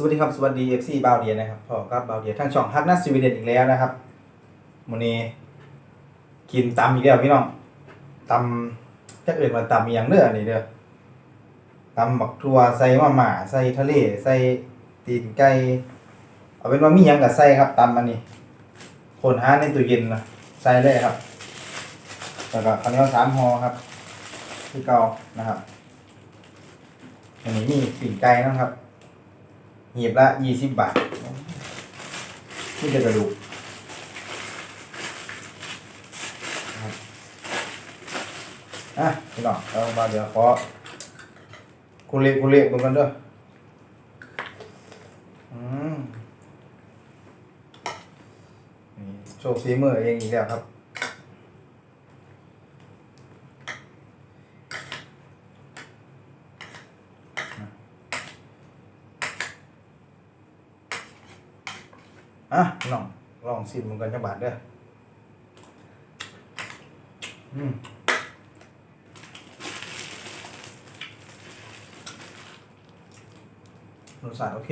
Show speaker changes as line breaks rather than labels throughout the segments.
สวัสดีครับสวัสดี FC บาวเดียนะครับพ่อกับบาวเดียทั้งช่องฮักนัสสวีเดนอีกแล้วนะครับวันนี้กินตำอีกแล้วพี่น้องตำจะเอื่นมาตำอย่างเด้อนี่เด้อตำบักทัวใส่มะหม่าใส่ทะเลใส่ตีนไก่เอาเป็นว่ามีหยังกับใส่ครับตำอันนี้คนหาในตู้เย็นนะใส่เลยครับแล้วก็ข้าวเหนียวสามห่อครับที่เก่านะครับอันนี้มีตีนไก่นะครับ หีบละยี่สิบบาทนี่จะกระดูกนะครับอะพี่น้องเอามาเดี๋ยวขอคุเละคุเละเบิ่งกันด้ออืมนี่โชว์ฝีมือเองอีกแล้วครับ อะลองลองชิมมันกันจังบาทเด้ออืมรสชาติโอเค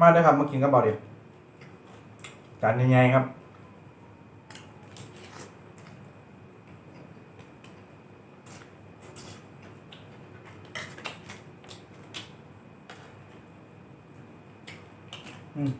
มาด้อครับมากินกับเบาเดียวจานใหญ่ๆครับอืม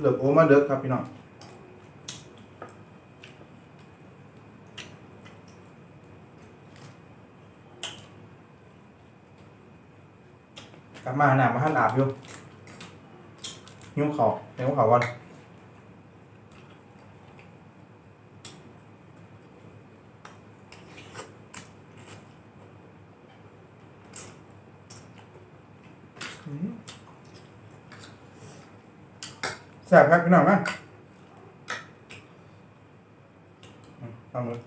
เลือกโอมาเด้อครับพี่น้อง กลับ มาหนามาหันอาบอยู่หิ้วเขาหิ้วเขาวันอืมแซ่บครับพี่น้องมั้ยอืมเอามือ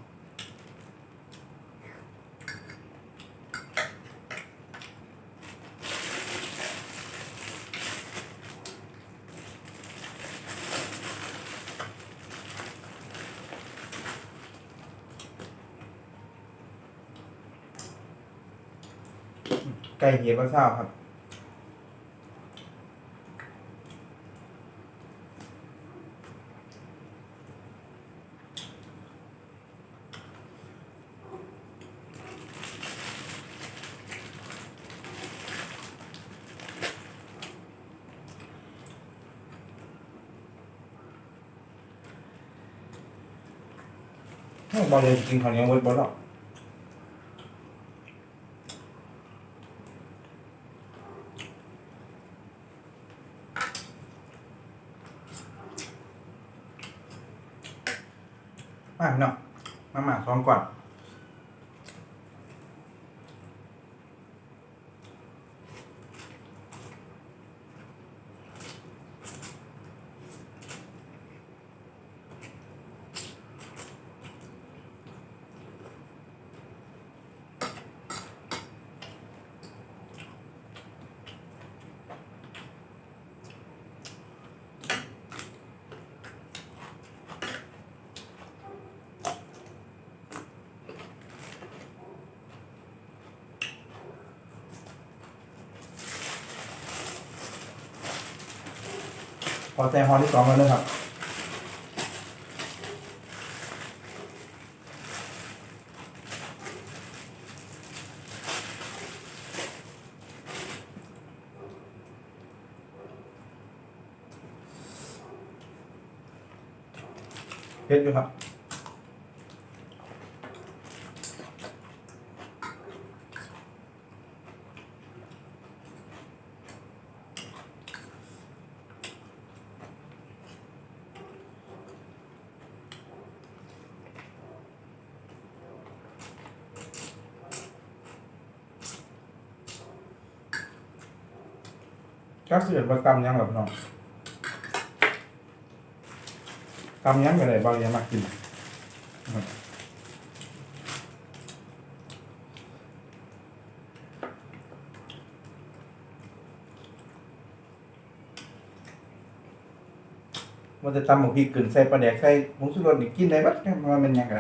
ไก่เหี่ยวมะเช้าครับบอลเลยกินข้าวเหนียวเวิร์ดบอลหรอก มาพี่น้องมาหมาซ้อมก่อน พ อใจฮอที่สองแล้วนะครับเพชรอยู่ครับ อ ก็เสือนประกำยังแบบน้องกำยังอะไรบางอย่างมากินมันจะตำหมูพริกกึ่นใส่ปลาแดกใส่ผงชูรสนี่กินได้บัดมันเป็นยังไง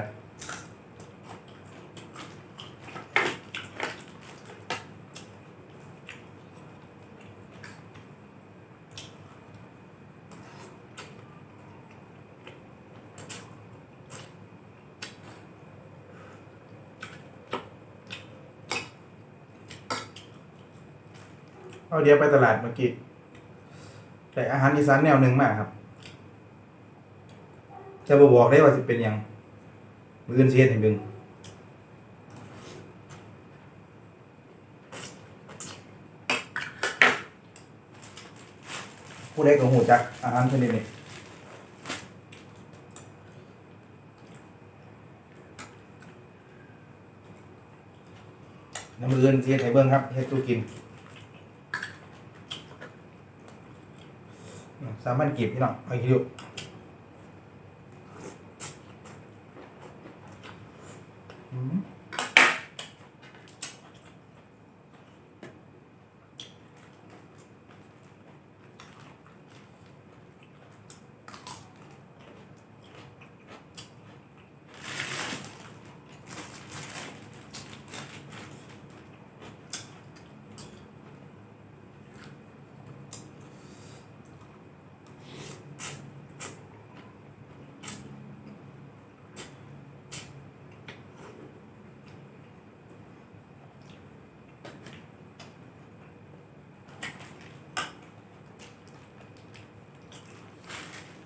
เอาเดียวไปตลาดเมื่อกี้แต่อาหารอีสานแนวหนึ่งมากครับ จะบบอกได้ว่าสิเป็นยังมืออื่นเสียถึงดึงผู้ใดก็หูจักอาหารชนิดนี้น้ำมืออื่นเสียไห้เบิ้งครับเฮ็ดตู้กิน สามัญเกิจพี่น้องไปคิดดู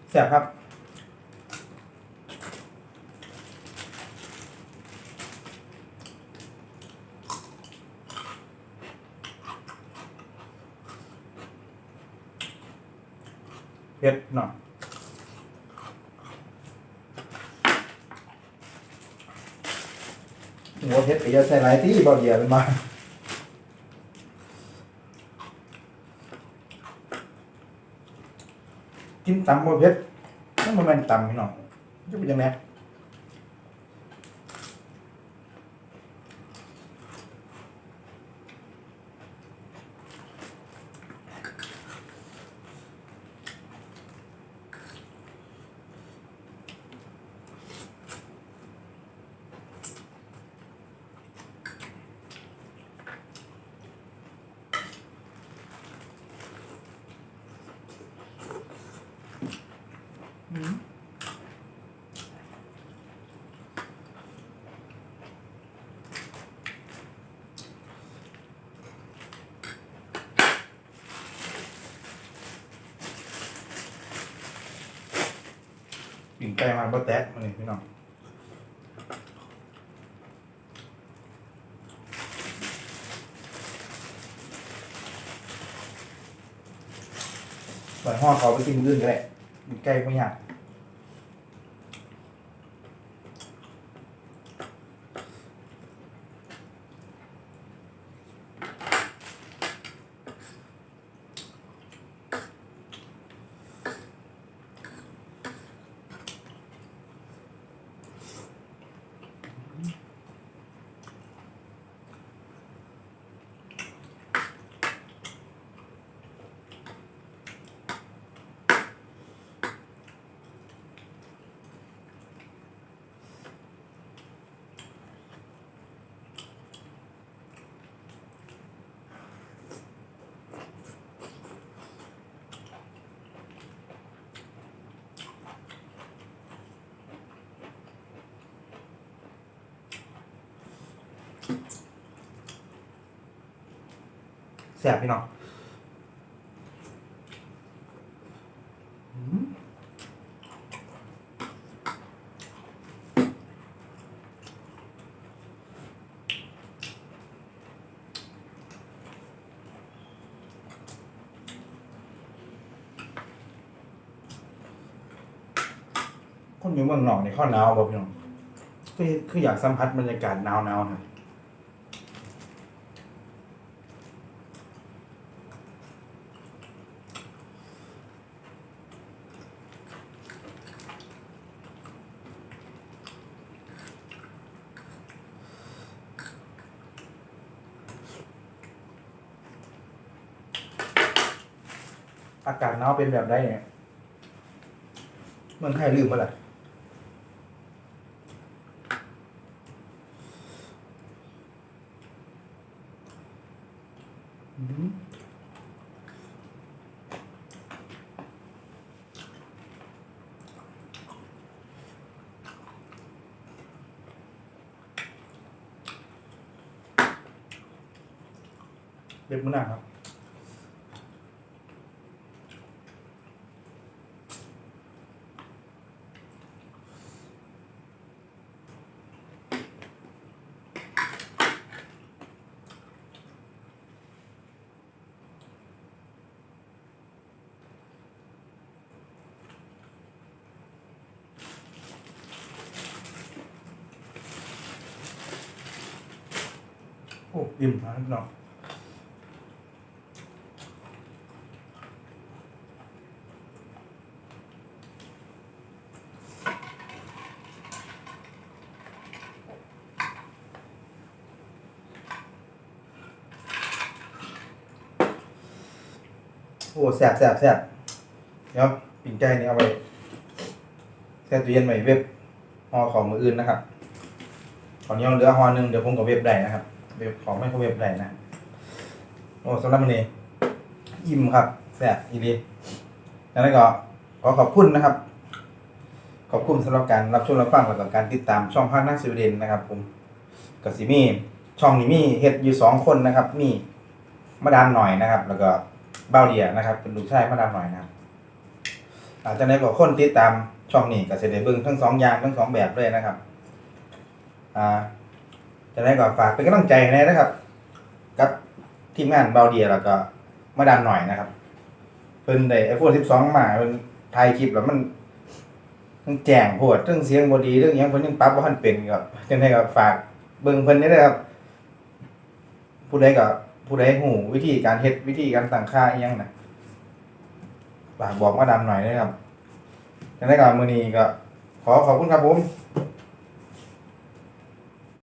แซ่บครับ เผ็ดหน่อยหัวเผ็ดก็จะใส่หลายที่บ่เดียวเลยมา กินตำบ่เผ็ดนั่นมันเป็นตำพี่น้องจะเป็นยังไง ไก่มาบ่แตะมาเลยพี่น้องปล่อยห่อเขาไปกินลื่นก็ได้ปิ่งไก่ไม่ยาก แซ่บพี่น้องอืมคนอยู่เมืองนอกในข้อหนาวบ่พี่น้องคือคืออยากสัมผัสบรรยากาศหนาวๆหน่อย อากาศหนาะเป็นแบบได้เนี่ยเมืองไทยลืมมาละ อ้อิ่มนะพี่น้องโอ้แซ่บแซ่บแซ่บเดี๋ยวปิ่งใจนี่เอาไปแช่ตู้เย็นไว้เว็บห่อของมืออื่นนะครับตอนนี้เหลือห่อหนึ่งเดี๋ยวผมกับเว็บได้นะครับ เว็บของไม่เขาเว็บได้นะโอ้สำหรับวันนี้อิ่มครับแซ่บอีดีแล้วก็ขอขอบคุณนะครับ ขอบคุณสำหรับการรับชมรับฟังแล้วก็การติดตามช่องภาคนักสิวเดนนะครับ ผมกับซิมีช่องนี้มีเฮ็ดอยู่สองคนนะครับ มีมาดามหน่อยนะครับ แล้วก็เบ้าเดียนะครับ เป็นลูกชายมาดามหน่อยนะครับอาจจะในก็คนติดตามช่องนี้ก็จะได้เบิ่งทั้งสองอย่างทั้งสองแบบเลยนะครับ อ่า จะได้ก็ฝากเป็นกำลังใจให้นะครับ กับทีมงานเบาเดียแล้วก็มาดันหน่อยนะครับเพิ่นได้ไอโฟน12มาเพิ่นถ่ายคลิปแล้วมันทั้งแจงโพดเรื่องเสียงบ่ดีเรื่องยังเพิ่นยังปรับบ่ทันเป็นก็จังไดก็ฝากเบิ่งเพิ่นนี่นะครับ ผู้ใดก็ผู้ใดฮู้วิธีการเฮ็ดวิธีการตั้งค่าอีหยังนะฝากบอกมาดันหน่อยนะครับจังไดก็มื้อนี้ก็ ขอขอบคุณครับผม